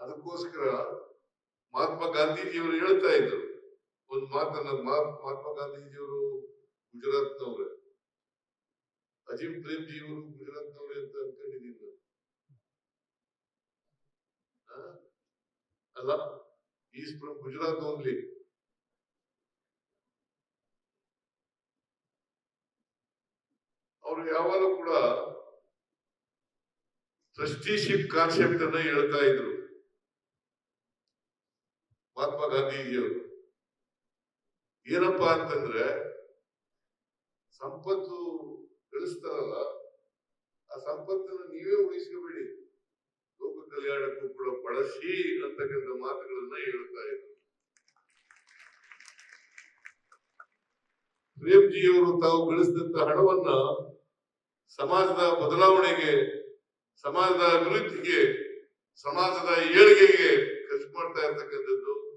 ಅದಕ್ಕೋಸ್ಕರ ಮಹಾತ್ಮ ಗಾಂಧೀಜಿಯವರು ಹೇಳ್ತಾ ಇದ್ರು. ಒಂದು ಮಾತನ್ನ ಮಹಾ- ಮಹಾತ್ಮ ಗಾಂಧೀಜಿಯವರು ಗುಜರಾತ್ನವ್ರೆ. ಅಜಿಂ ಪ್ರೇಮ್ಜಿಯವರು ಗುಜರಾತ್ನವ್ರೆ ಅಂತ ಅನ್ಕೊಂಡಿದ್ದೀನಿ? ಅಲ್ಲ ಈಸ್ ಫ್ರಮ್ ಗುಜರಾತ್ ಓನ್ಲಿ ಅವರು ಯಾವಾಗಲೂ ಕೂಡ ಟ್ರಸ್ಟಿಶಿಪ್ ಕಾನ್ಸೆಪ್ಟ್ ಅನ್ನ ಹೇಳ್ತಾ ಇದ್ರು. ಮಹಾತ್ಮ ಗಾಂಧೀಜಿಯವರು ಏನಪ್ಪಾ ಅಂತಂದ್ರೆ, ಸಂಪತ್ತು ಗಳಿಸ್ತಾರಲ್ಲ, ಆ ಸಂಪತ್ತನ್ನು ನೀವೇ ಉಳಿಸ್ಕೋಬೇಡಿ. ಲೋಕ ಕಲ್ಯಾಣಕ್ಕೂ ಕೂಡ ಬಳಸಿ ಅಂತಕ್ಕಂಥ ಮಾತುಗಳನ್ನ ಹೇಳ್ತಾ ಇದ್ರು ಪ್ರೇಮ್ಜಿಯವರು ತಾವು ಗಳಿಸಿದಂತ ಹಣವನ್ನ ಸಮಾಜದ ಬದಲಾವಣೆಗೆ, ಸಮಾಜದ ಅಭಿವೃದ್ಧಿಗೆ, ಸಮಾಜದ ಏಳಿಗೆಗೆ ಖರ್ಚು ಮಾಡ್ತಾ ಇರ್ತಕ್ಕಂಥದ್ದು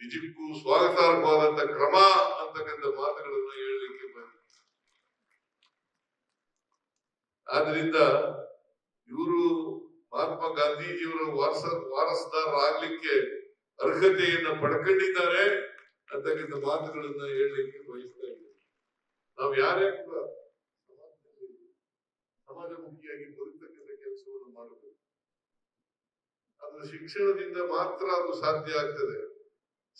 ನಿಜಕ್ಕೂ ಸ್ವಾಗತಾರ್ಹವಾದಂತ ಕ್ರಮ ಅಂತಕ್ಕಂಥ ಮಾತುಗಳನ್ನು ಹೇಳಲಿಕ್ಕೆ ಬಂದ ಆದ್ರಿಂದ ಇವರು ಮಹಾತ್ಮ ಗಾಂಧೀಜಿಯವರ ವಾರಸ ವಾರಸದಾರರಾಗ್ಲಿಕ್ಕೆ ಅರ್ಹತೆಯನ್ನ ಪಡ್ಕೊಂಡಿದ್ದಾರೆ ಅಂತಕ್ಕಂಥ ಮಾತುಗಳನ್ನ ಹೇಳಲಿಕ್ಕೆ ಬಯಸ್ತಾ ಇದ್ದಾರೆ ನಾವು ಯಾರೇ ಕೂಡ ಸಮಾಜಮುಖಿಯಾಗಿ ಬದುಕತಕ್ಕಂಥ ಕೆಲಸವನ್ನು ಮಾಡಬೇಕು. ಅದು ಶಿಕ್ಷಣದಿಂದ ಮಾತ್ರ ಅದು ಸಾಧ್ಯ ಆಗ್ತದೆ.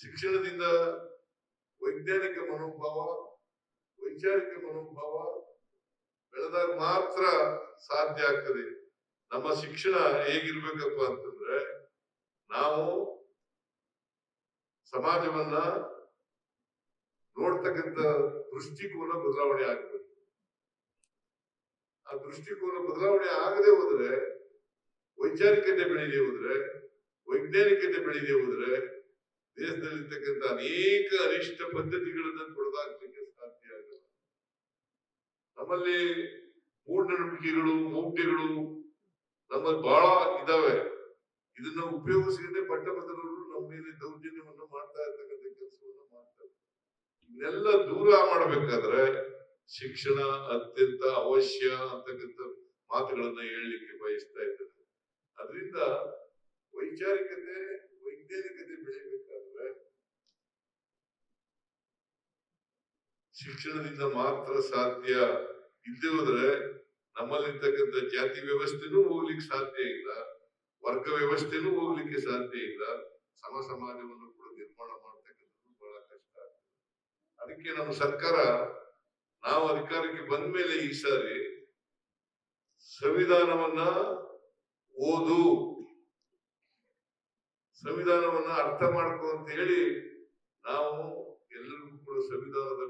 ಶಿಕ್ಷಣದಿಂದ ವೈಜ್ಞಾನಿಕ ಮನೋಭಾವ, ವೈಚಾರಿಕ ಮನೋಭಾವ ಬೆಳೆದಾಗ ಮಾತ್ರ ಸಾಧ್ಯ ಆಗ್ತದೆ. ನಮ್ಮ ಶಿಕ್ಷಣ ಹೇಗಿರ್ಬೇಕಪ್ಪ ಅಂತಂದ್ರೆ, ನಾವು ಸಮಾಜವನ್ನ ನೋಡ್ತಕ್ಕಂಥ ದೃಷ್ಟಿಕೋನ ಬದಲಾವಣೆ ಆಗ್ಬೇಕು. ಆ ದೃಷ್ಟಿಕೋನ ಬದಲಾವಣೆ ಆಗದೆ ಹೋದ್ರೆ, ವೈಚಾರಿಕತೆ ಬೆಳೆದೇ ಹೋದ್ರೆ, ವೈಜ್ಞಾನಿಕತೆ ಬೆಳೆದೇ ಹೋದ್ರೆ ದೇಶದಲ್ಲಿರ್ತಕ್ಕಂಥ ಅನೇಕ ಅನಿಷ್ಟ ಪದ್ಧತಿಗಳನ್ನ ತೊಡೆದಾಕ್ಲಿಕ್ಕೆ ಸಾಧ್ಯ ಆಗಲ್ಲ. ನಮ್ಮಲ್ಲಿ ಮೂಢನಂಬಿಕೆಗಳು, ಮೌಢ್ಯಗಳು ನಮ್ಮಲ್ಲಿ ಬಹಳ ಇದಾವೆ. ಇದನ್ನ ಉಪಯೋಗಿಸಿದ್ರೆ ಪಟ್ಟಭದ್ರರು ನಮ್ಮ ಮೇಲೆ ದೌರ್ಜನ್ಯವನ್ನು ಮಾಡ್ತಾ ಇರ್ತಕ್ಕಂಥ ಕೆಲಸವನ್ನು ಮಾಡ್ತಾರೆ. ಇದನ್ನೆಲ್ಲ ದೂರ ಮಾಡಬೇಕಾದ್ರೆ ಶಿಕ್ಷಣ ಅತ್ಯಂತ ಅವಶ್ಯ ಅಂತಕ್ಕಂಥ ಮಾತುಗಳನ್ನ ಹೇಳಲಿಕ್ಕೆ ಬಯಸ್ತಾ ಇದ್ದಾರೆ ಅದರಿಂದ ವೈಚಾರಿಕತೆ, ವೈಜ್ಞಾನಿಕತೆ ಬೆಳಿಬೇಕಾದ್ರೆ ಶಿಕ್ಷಣದಿಂದ ಮಾತ್ರ ಸಾಧ್ಯ ಇಲ್ಲದೆ ಹೋದ್ರೆ ನಮ್ಮಲ್ಲಿರ್ತಕ್ಕಂಥ ಜಾತಿ ವ್ಯವಸ್ಥೆನೂ ಹೋಗ್ಲಿಕ್ಕೆ ಸಾಧ್ಯ ಇಲ್ಲ, ವರ್ಗ ವ್ಯವಸ್ಥೆನೂ ಹೋಗ್ಲಿಕ್ಕೆ ಸಾಧ್ಯ ಇಲ್ಲ, ಸಮ ಸಮಾಜವನ್ನು ಕೂಡ ನಿರ್ಮಾಣ ಮಾಡ್ತಕ್ಕಂಥದ್ದು ಬಹಳ ಕಷ್ಟ. ಅದಕ್ಕೆ ನಮ್ಮ ಸರ್ಕಾರ, ನಾವು ಅಧಿಕಾರಕ್ಕೆ ಬಂದ ಮೇಲೆ ಈ ಸಾರಿ ಸಂವಿಧಾನವನ್ನ ಓದು, ಸಂವಿಧಾನವನ್ನ ಅರ್ಥ ಮಾಡ್ಕೊ ಅಂತ ಹೇಳಿ ನಾವು ಎಲ್ಲರಿಗೂ ಕೂಡ ಸಂವಿಧಾನದ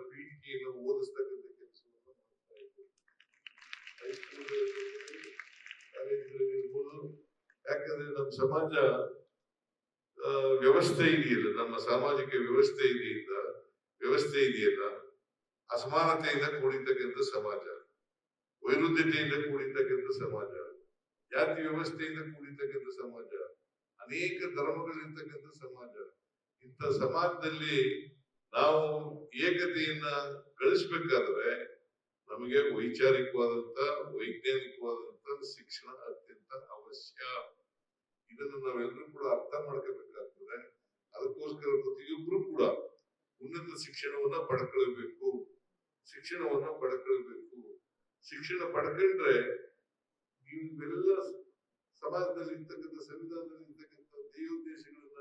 ಓದಿಸ್ತಕ್ಕಂಥ ಕೆಲಸವನ್ನು ಮಾಡ್ತಾ ನಮ್ಮ ಸಮಾಜ ವ್ಯವಸ್ಥೆ ಇದೆಯಲ್ಲ, ನಮ್ಮ ಸಾಮಾಜಿಕ ವ್ಯವಸ್ಥೆ ಇದೆಯಿಂದ, ವ್ಯವಸ್ಥೆ ಇದೆಯಲ್ಲ, ಅಸಮಾನತೆಯಿಂದ ಕೂಡಿರ್ತಕ್ಕಂಥ ಸಮಾಜ. ವೈರುದ್ಧತೆಯಿಂದ ಕೂಡಿರ್ತಕ್ಕಂಥ ಸಮಾಜ. ಜಾತಿ ವ್ಯವಸ್ಥೆಯಿಂದ ಕೂಡಿರ್ತಕ್ಕಂಥ ಸಮಾಜ. ಅನೇಕ ಧರ್ಮಗಳಿರ್ತಕ್ಕಂಥ ಸಮಾಜ. ಇಂಥ ಸಮಾಜದಲ್ಲಿ ನಾವು ಏಕತೆಯನ್ನ ಗಳಿಸ್ಬೇಕಾದ್ರೆ ನಮಗೆ ವೈಚಾರಿಕವಾದಂತ, ವೈಜ್ಞಾನಿಕವಾದಂತ, ಶಿಕ್ಷಣ ಅತ್ಯಂತ ಅವಶ್ಯ. ಇದನ್ನು ನಾವೆಲ್ಲರೂ ಕೂಡ ಅರ್ಥ ಮಾಡ್ಕೋಬೇಕಾಗ್ತದೆ. ಅದಕ್ಕೋಸ್ಕರ ಪ್ರತಿಯೊಬ್ಬರು ಕೂಡ ಉನ್ನತ ಶಿಕ್ಷಣವನ್ನ ಪಡ್ಕೊಳ್ಬೇಕು. ಶಿಕ್ಷಣವನ್ನ ಪಡ್ಕೊಳ್ಬೇಕು. ಶಿಕ್ಷಣ ಪಡ್ಕೊಂಡ್ರೆ ಇವೆಲ್ಲ ಸಮಾಜದಲ್ಲಿ ಇರ್ತಕ್ಕಂಥ ಸಂವಿಧಾನದಲ್ಲಿ ಇರ್ತಕ್ಕಂಥ ಧ್ಯೇಯೋದ್ದೇಶಗಳನ್ನ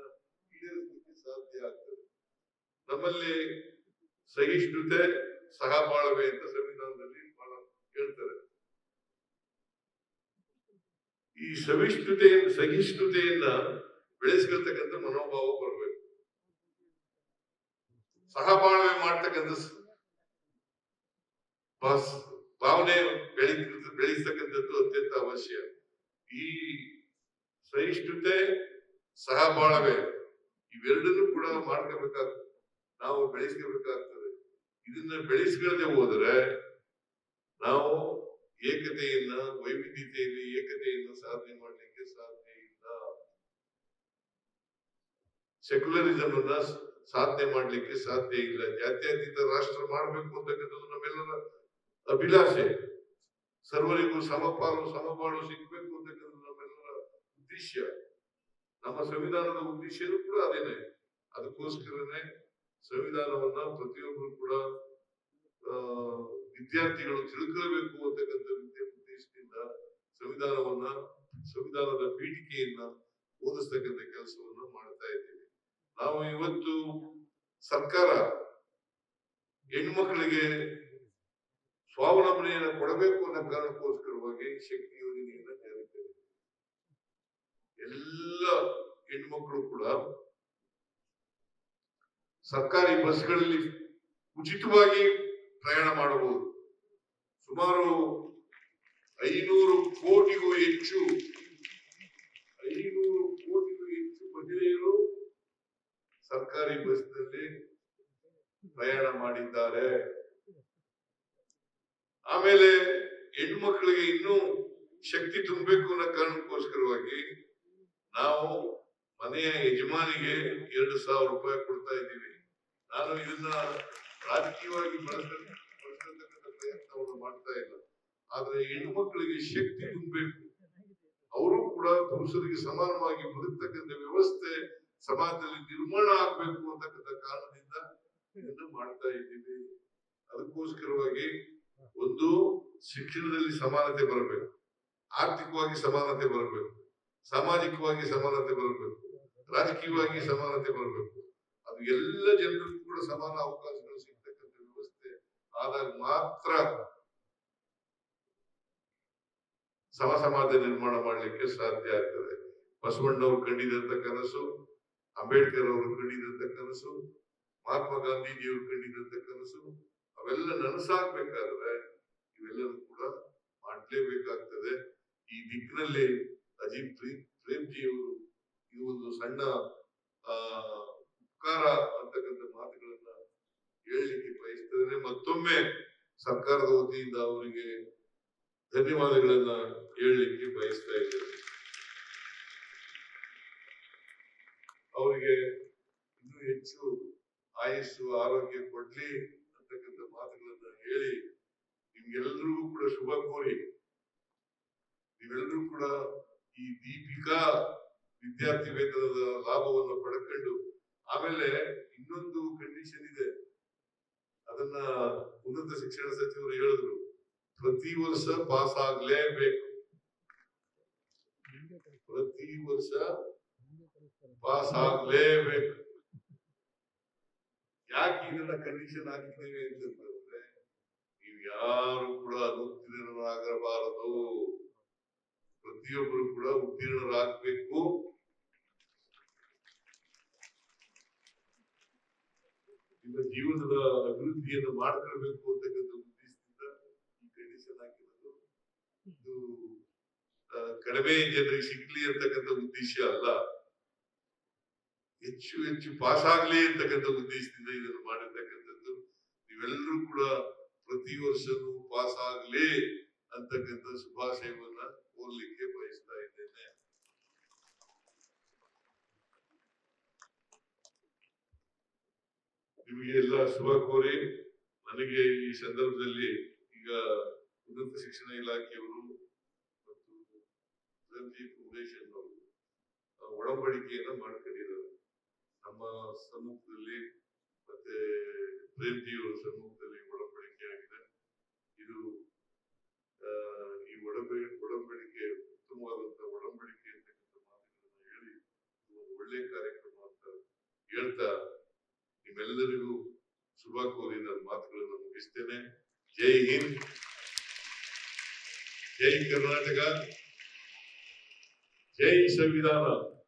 ಈಡೇರಿಸಲಿಕ್ಕೆ ಸಾಧ್ಯ ಆಗ್ತದೆ ನಮ್ಮಲ್ಲಿ ಸಹಿಷ್ಣುತೆ ಸಹಬಾಳವೆ ಅಂತ ಸಂವಿಧಾನದಲ್ಲಿ ಬಹಳ ಹೇಳ್ತಾರೆ. ಈ ಸಹಿಷ್ಣುತೆ ಸಹಿಷ್ಣುತೆಯನ್ನ ಬೆಳೆಸ್ಕೊಳ್ತಕ್ಕಂಥ ಮನೋಭಾವ ಬರಬೇಕು. ಸಹಬಾಳ್ವೆ ಮಾಡ್ತಕ್ಕಂಥ ಭಾವನೆ ಬೆಳಿ ಬೆಳೆಸ್ತಕ್ಕಂಥದ್ದು ಅತ್ಯಂತ ಅವಶ್ಯ. ಈ ಸಹಿಷ್ಣುತೆ ಸಹಬಾಳ್ವೆ ಇವೆರಡನ್ನೂ ಕೂಡ ಮಾಡ್ಕೋಬೇಕಾಗ್ತದೆ ನಾವು ಬೆಳೆಸ್ಕೋಬೇಕಾಗ್ತದೆ. ಇದನ್ನ ಬೆಳೆಸ್ಕೊಳ್ಳದೆ ಹೋದರೆ ನಾವು ಏಕತೆಯನ್ನ ವೈವಿಧ್ಯತೆಯಲ್ಲಿ ಏಕತೆಯನ್ನ ಸಾಧನೆ ಮಾಡಲಿಕ್ಕೆ ಸಾಧ್ಯ ಇಲ್ಲ. ಸೆಕ್ಯುಲರಿಸಮ್ ಅನ್ನ ಸಾಧನೆ ಮಾಡ್ಲಿಕ್ಕೆ ಸಾಧ್ಯ ಇಲ್ಲ. ಜಾತ್ಯತೀತ ರಾಷ್ಟ್ರ ಮಾಡಬೇಕು ಅಂತಕ್ಕಂಥದ್ದು ನಮ್ಮೆಲ್ಲರ ಅಭಿಲಾಷೆ. ಸರ್ವರಿಗೂ ಸಮಪಾಲು, ಸಮಬಾಳು ಸಿಗಬೇಕು ಅಂತಕ್ಕಂಥದ್ದು ನಮ್ಮೆಲ್ಲರ ಉದ್ದೇಶ. ನಮ್ಮ ಸಂವಿಧಾನದ ಉದ್ದೇಶನೂ ಕೂಡ ಅದೇನೆ. ಅದಕ್ಕೋಸ್ಕರನೇ ಸಂವಿಧಾನವನ್ನ ಪ್ರತಿಯೊಬ್ಬರು ಕೂಡ ವಿದ್ಯಾರ್ಥಿಗಳು ತಿಳ್ಕೊಳ್ಬೇಕು ಅಂತಕ್ಕಂಥ ವಿದ್ಯೆ ಉದ್ದೇಶದಿಂದ ಸಂವಿಧಾನವನ್ನ, ಸಂವಿಧಾನದ ಪೀಠಿಕೆಯನ್ನ ಓದಿಸ್ತಕ್ಕಂಥ ಕೆಲಸವನ್ನ ಮಾಡ್ತಾ ಇದ್ದೀವಿ ನಾವು ಇವತ್ತು ಸರ್ಕಾರ ಹೆಣ್ಮಕ್ಳಿಗೆ ಸ್ವಾವಲಂಬನೆಯನ್ನ ಕೊಡಬೇಕು ಅನ್ನೋ ಕಾರಣಕ್ಕೋಸ್ಕರವಾಗಿ ಶಕ್ತಿ ಯೋಜನೆಯನ್ನ ಜಾರಿ. ಎಲ್ಲ ಹೆಣ್ಮಕ್ಳು ಕೂಡ ಸರ್ಕಾರಿ ಬಸ್ಗಳಲ್ಲಿ ಉಚಿತವಾಗಿ ಪ್ರಯಾಣ ಮಾಡಬಹುದು. ಸುಮಾರು ಐನೂರು ಕೋಟಿಗೂ ಹೆಚ್ಚು, ಐನೂರು ಕೋಟಿಗೂ ಹೆಚ್ಚು ಮಹಿಳೆಯರು ಸರ್ಕಾರಿ ಬಸ್ನಲ್ಲಿ ಪ್ರಯಾಣ ಮಾಡಿದ್ದಾರೆ. ಆಮೇಲೆ ಹೆಣ್ಮಕ್ಳಿಗೆ ಇನ್ನೂ ಶಕ್ತಿ ತುಂಬಬೇಕು ಅನ್ನೋ ಕಾರಣಕ್ಕೋಸ್ಕರವಾಗಿ ನಾವು ಮನೆಯ ಯಜಮಾನಿಗೆ ಎರಡು ಸಾವಿರ ರೂಪಾಯಿ ಕೊಡ್ತಾ ಇದ್ದೀವಿ. ನಾನು ಇದನ್ನ ರಾಜಕೀಯವಾಗಿ ಬಳಸ್ತಕ್ಕಂಥ ಪ್ರಯತ್ನವನ್ನು ಮಾಡ್ತಾ ಇಲ್ಲ. ಆದ್ರೆ ಮಕ್ಕಳಿಗೆ ಶಕ್ತಿ ತುಂಬಬೇಕು. ಅವರು ಕೂಡ ಪುರುಷರಿಗೆ ಸಮಾನವಾಗಿ ಬದುಕ್ತಕ್ಕಂಥ ವ್ಯವಸ್ಥೆ ಸಮಾಜದಲ್ಲಿ ನಿರ್ಮಾಣ ಆಗ್ಬೇಕು ಅಂತಕ್ಕಂಥ ಕಾರಣದಿಂದ ಇದನ್ನು ಮಾಡ್ತಾ ಇದ್ದೀವಿ. ಅದಕ್ಕೋಸ್ಕರವಾಗಿ ಒಂದು ಶಿಕ್ಷಣದಲ್ಲಿ ಸಮಾನತೆ ಬರಬೇಕು. ಆರ್ಥಿಕವಾಗಿ ಸಮಾನತೆ ಬರಬೇಕು. ಸಾಮಾಜಿಕವಾಗಿ ಸಮಾನತೆ ಬರಬೇಕು. ರಾಜಕೀಯವಾಗಿ ಸಮಾನತೆ ಬರಬೇಕು. ಅದು ಎಲ್ಲ ಜನರಿಗೂ ಕೂಡ ಸಮಾನ ಅವಕಾಶಗಳು ಸಿಗ್ತಕ್ಕಂಥ ವ್ಯವಸ್ಥೆ. ಆದಾಗ ಮಾತ್ರ ಸಮ ಸಮಾಜ ನಿರ್ಮಾಣ ಮಾಡಲಿಕ್ಕೆ ಸಾಧ್ಯ ಆಗ್ತದೆ. ಬಸವಣ್ಣವ್ರು ಕಂಡಿದಂತ ಕನಸು, ಅಂಬೇಡ್ಕರ್ ಅವರು ಕಂಡಿದಂತ ಕನಸು, ಮಹಾತ್ಮ ಗಾಂಧೀಜಿಯವರು ಕಂಡಿದಂತ ಕನಸು, ಅವೆಲ್ಲ ನನಸಾಗ್ಬೇಕಾದ್ರೆ ಇವೆಲ್ಲವೂ ಕೂಡ ಮಾಡ್ಲೇಬೇಕಾಗ್ತದೆ. ಈ ದಿಕ್ಕಿನಲ್ಲಿ ಅಜಿತ್ ಪ್ರೇಮ್ ಪ್ರೇಮ್ಜಿಯವರು ಇದು ಒಂದು ಸಣ್ಣ, ಆ ಉಪಕಾರ ಅಂತಕ್ಕಂಥ ಮಾತುಗಳನ್ನ ಹೇಳಲಿಕ್ಕೆ ಬಯಸ್ತೇನೆ ಮತ್ತೊಮ್ಮೆ ಸರ್ಕಾರದ ವತಿಯಿಂದ ಅವರಿಗೆ ಧನ್ಯವಾದಗಳನ್ನ ಹೇಳಲಿಕ್ಕೆ ಬಯಸ್ತಾ ಇದ್ದೇನೆ. ಅವರಿಗೆ ಇನ್ನೂ ಹೆಚ್ಚು ಆಯಸ್ಸು ಆರೋಗ್ಯ ಕೊಡ್ಲಿ ಅಂತಕ್ಕಂಥ ಮಾತುಗಳನ್ನ ಹೇಳಿ ನಿಮ್ಗೆಲ್ಲರಿಗೂ ಕೂಡ ಶುಭ ಕೋರಿ. ನೀವೆಲ್ಲರೂ ಕೂಡ ಈ ದೀಪಿಕಾ ವಿದ್ಯಾರ್ಥಿ ವೇತನದ ಲಾಭವನ್ನು ಪಡ್ಕೊಂಡು ಆಮೇಲೆ ಇನ್ನೊಂದು ಕಂಡೀಷನ್ ಇದೆ. ಅದನ್ನ ಉನ್ನತ ಶಿಕ್ಷಣ ಸಚಿವರು ಹೇಳಿದ್ರು. ಪ್ರತಿ ವರ್ಷ ಪಾಸ್ ಆಗ್ಲೇಬೇಕು. ಪ್ರತಿ ವರ್ಷ ಪಾಸ್ ಆಗ್ಲೇಬೇಕು. ಯಾಕೆ ಇದನ್ನ ಕಂಡೀಷನ್ ಹಾಕಿದ್ದೇವೆ ಅಂತಂದ್ರೆ, ನೀವು ಯಾರು ಕೂಡ ಅನುತ್ತೀರ್ಣರಾಗಬಾರದು. ಪ್ರತಿಯೊಬ್ಬರು ಕೂಡ ಉತ್ತೀರ್ಣರಾಗಬೇಕು ನಿಮ್ಮ ಜೀವನದ ಅಭಿವೃದ್ಧಿಯನ್ನು ಮಾಡ್ಕೊಳ್ಬೇಕು ಅಂತಕ್ಕಂಥ ಉದ್ದೇಶದಿಂದ ಈ ಕಂಡೀಷನ್ ಹಾಕಿರೋದು ಇದು ಕಡಿಮೆ ಜನರಿಗೆ ಸಿಗ್ಲಿ ಅಂತಕ್ಕಂಥ ಉದ್ದೇಶ ಅಲ್ಲ. ಹೆಚ್ಚು ಹೆಚ್ಚು ಪಾಸ್ ಆಗ್ಲಿ ಅಂತಕ್ಕಂಥ ಉದ್ದೇಶದಿಂದ ಇದನ್ನು ಮಾಡಿರ್ತಕ್ಕಂಥದ್ದು. ನೀವೆಲ್ಲರೂ ಕೂಡ ಪ್ರತಿ ವರ್ಷನೂ ಪಾಸ್ ಆಗ್ಲಿ ಅಂತಕ್ಕಂಥ ಶುಭಾಶಯವನ್ನ ಕೋರ್ಲಿಕ್ಕೆ ಬಯಸ್ತಾ ಇದ್ದೇನೆ ನಿಮಗೆ ಎಲ್ಲ ಶುಭ ಕೋರಿ ನನಗೆ ಈ ಸಂದರ್ಭದಲ್ಲಿ ಈಗ ಉನ್ನತ ಶಿಕ್ಷಣ ಇಲಾಖೆಯವರು ಮತ್ತು ರಂಜಿತ್ ಫೌಂಡೇಶನ್ ಅವರು ಒಡಂಬಡಿಕೆಯನ್ನು ಮಾಡ್ಕೊಂಡಿದ್ದಾರೆ. ನಮ್ಮ ಸಮ್ಮುಖದಲ್ಲಿ ಮತ್ತೆ ಪ್ರೇಮ್ಜಿಯವರ ಸಮ್ಮುಖದಲ್ಲಿ ಒಡಂಬಡಿಕೆ ಆಗಿದೆ. ಇದು ಈ ಒಡಂಬಡಿ ಒಡಂಬಡಿಕೆ ಉತ್ತಮವಾದಂತಹ ಒಡಂಬಡಿಕೆ ಅಂತಕ್ಕಂಥ ಮಾತುಗಳನ್ನು ಹೇಳಿ ಒಳ್ಳೆ ಕಾರ್ಯಕ್ರಮ ಅಂತ ಹೇಳ್ತಾ ನಿಮ್ಮೆಲ್ಲರಿಗೂ ಶುಭ ಕೋರಿ ನನ್ನ ಮಾತುಗಳನ್ನು ಮುಗಿಸ್ತೇನೆ. ಜೈ ಹಿಂದ್. ಜೈ ಕರ್ನಾಟಕ. ಜೈ ಸಂವಿಧಾನ.